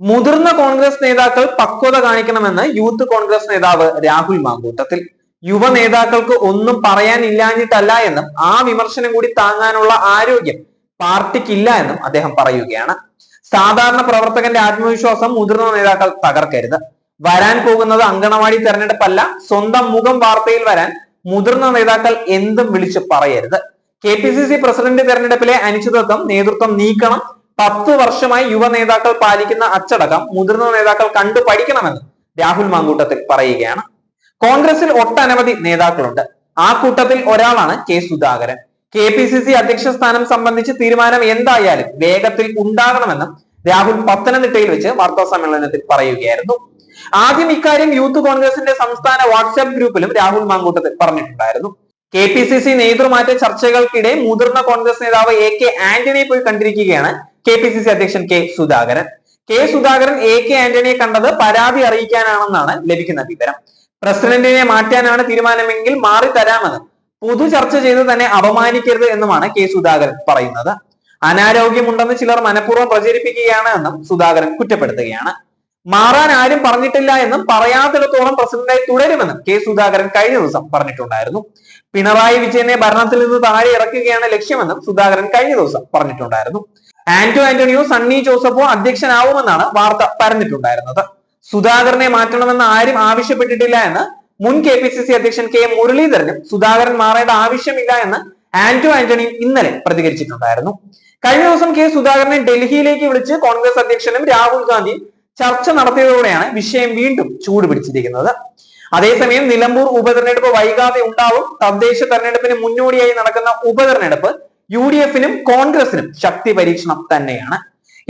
മുതിർന്ന കോൺഗ്രസ് നേതാക്കൾ പക്വത കാണിക്കണമെന്ന് യൂത്ത് കോൺഗ്രസ് നേതാവ് രാഹുൽ മാങ്കൂട്ടത്തിൽ. യുവ നേതാക്കൾക്ക് ഒന്നും പറയാനില്ലാഞ്ഞിട്ടല്ല എന്നും ആ വിമർശനം കൂടി താങ്ങാനുള്ള ആരോഗ്യം പാർട്ടിക്കില്ല എന്നും അദ്ദേഹം പറയുകയാണ്. സാധാരണ പ്രവർത്തകന്റെ ആത്മവിശ്വാസം മുതിർന്ന നേതാക്കൾ തകർക്കരുത്. വരാൻ പോകുന്നത് അങ്കണവാടി തെരഞ്ഞെടുപ്പല്ല സ്വന്തം മുഖം വാർത്തയിൽ വരാൻ മുതിർന്ന നേതാക്കൾ എന്തും വിളിച്ച് പറയരുത്. K P C C president തെരഞ്ഞെടുപ്പിലെ അനിശ്ചിതത്വം നേതൃത്വം നീക്കണം പത്ത് വർഷമായി യുവ നേതാക്കൾ പാലിക്കുന്ന അച്ചടക്കം മുതിർന്ന നേതാക്കൾ കണ്ടു പഠിക്കണമെന്ന് രാഹുൽ മാങ്കൂട്ടത്തിൽ പറയുകയാണ്. കോൺഗ്രസിൽ ഒട്ടനവധി നേതാക്കളുണ്ട്. ആ കൂട്ടത്തിൽ ഒരാളാണ് K Sudhakaran. K P C C അധ്യക്ഷ സ്ഥാനം സംബന്ധിച്ച് തീരുമാനം എന്തായാലും വേഗത്തിൽ ഉണ്ടാകണമെന്നും രാഹുൽ പത്തനംതിട്ടയിൽ വെച്ച് വാർത്താ സമ്മേളനത്തിൽ പറയുകയായിരുന്നു. ആദ്യം ഇക്കാര്യം യൂത്ത് കോൺഗ്രസിന്റെ സംസ്ഥാന വാട്സ്ആപ്പ് ഗ്രൂപ്പിലും രാഹുൽ മാങ്കൂട്ടത്തിൽ പറഞ്ഞിട്ടുണ്ടായിരുന്നു. കെ പി സി സി നേതൃമാറ്റ ചർച്ചകൾക്കിടെ മുതിർന്ന കോൺഗ്രസ് നേതാവ് എ കെ ആന്റണിയെ പോയി കണ്ടിരിക്കുകയാണ്. കെ പി സി സി അധ്യക്ഷൻ K Sudhakaran. K Sudhakaran A K ആന്റണിയെ കണ്ടത് പരാതി അറിയിക്കാനാണെന്നാണ് ലഭിക്കുന്ന വിവരം. പ്രസിഡന്റിനെ മാറ്റാനാണ് തീരുമാനമെങ്കിൽ മാറി തരാമെന്ന് പൊതു ചർച്ച ചെയ്ത് തന്നെ അപമാനിക്കരുത് എന്നുമാണ് കെ സുധാകരൻ പറയുന്നത്. അനാരോഗ്യമുണ്ടെന്ന് ചിലർ മനഃപൂർവം പ്രചരിപ്പിക്കുകയാണ് എന്നും സുധാകരൻ കുറ്റപ്പെടുത്തുകയാണ്. മാറാൻ ആരും പറഞ്ഞിട്ടില്ല എന്നും പറയാത്തിടത്തോളം പ്രസിഡന്റായി തുടരുമെന്നും കെ സുധാകരൻ കഴിഞ്ഞ ദിവസം പറഞ്ഞിട്ടുണ്ടായിരുന്നു. പിണറായി വിജയനെ ഭരണത്തിൽ നിന്ന് താഴെ ഇറക്കുകയാണ് ലക്ഷ്യമെന്നും സുധാകരൻ കഴിഞ്ഞ ദിവസം പറഞ്ഞിട്ടുണ്ടായിരുന്നു. ആന്റോ ആന്റണിയോ സണ്ണി ജോസഫോ അധ്യക്ഷനാവുമെന്നാണ് വാർത്ത പരന്നിട്ടുണ്ടായിരുന്നത്. സുധാകരനെ മാറ്റണമെന്ന് ആരും ആവശ്യപ്പെട്ടിട്ടില്ല എന്ന് മുൻ കെ പി സി സി അധ്യക്ഷൻ കെ മുരളീധരനും സുധാകരൻ മാറേണ്ട ആവശ്യമില്ല എന്ന് ആന്റോ ആന്റണിയും ഇന്നലെ പ്രതികരിച്ചിട്ടുണ്ടായിരുന്നു. കഴിഞ്ഞ ദിവസം കെ സുധാകരനെ ഡൽഹിയിലേക്ക് വിളിച്ച് കോൺഗ്രസ് അധ്യക്ഷനും രാഹുൽ ഗാന്ധിയും ചർച്ച നടത്തിയതോടെയാണ് വിഷയം വീണ്ടും ചൂടുപിടിച്ചിരിക്കുന്നത്. അതേസമയം നിലമ്പൂർ ഉപതെരഞ്ഞെടുപ്പ് വൈകാതെ ഉണ്ടാവും. തദ്ദേശ തെരഞ്ഞെടുപ്പിന് മുന്നോടിയായി നടക്കുന്ന ഉപതെരഞ്ഞെടുപ്പ് യു ഡി എഫിനും കോൺഗ്രസിനും ശക്തി പരീക്ഷണം തന്നെയാണ്.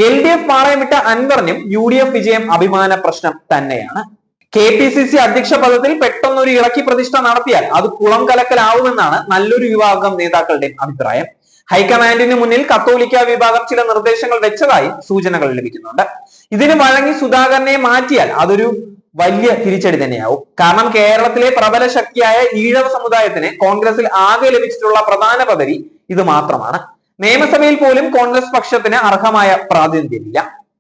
എൽ ഡി എഫ് പാളയം വിട്ട അൻവറിനും യു ഡി എഫ് വിജയം അഭിമാന പ്രശ്നം തന്നെയാണ്. കെ പി സി സി അധ്യക്ഷ പദത്തിൽ പെട്ടെന്നൊരു ഇളക്കി പ്രതിഷ്ഠ നടത്തിയാൽ അത് കുളം കലക്കലാവുമെന്നാണ് നല്ലൊരു വിഭാഗം നേതാക്കളുടെ അഭിപ്രായം. ഹൈക്കമാൻഡിന് മുന്നിൽ കത്തോലിക്ക വിഭാഗം ചില നിർദ്ദേശങ്ങൾ വെച്ചതായി സൂചനകൾ ലഭിക്കുന്നുണ്ട്. ഇതിന് വഴങ്ങി സുധാകരനെ മാറ്റിയാൽ അതൊരു വലിയ തിരിച്ചടി തന്നെയാവും. കാരണം കേരളത്തിലെ പ്രബല ശക്തിയായ ഈഴവ സമുദായത്തിന് കോൺഗ്രസിൽ ആകെ ലഭിച്ചിട്ടുള്ള പ്രധാന പദവി ഇത് മാത്രമാണ്. നിയമസഭയിൽ പോലും കോൺഗ്രസ് പക്ഷത്തിന് അർഹമായ പ്രാതിനിധ്യമില്ല.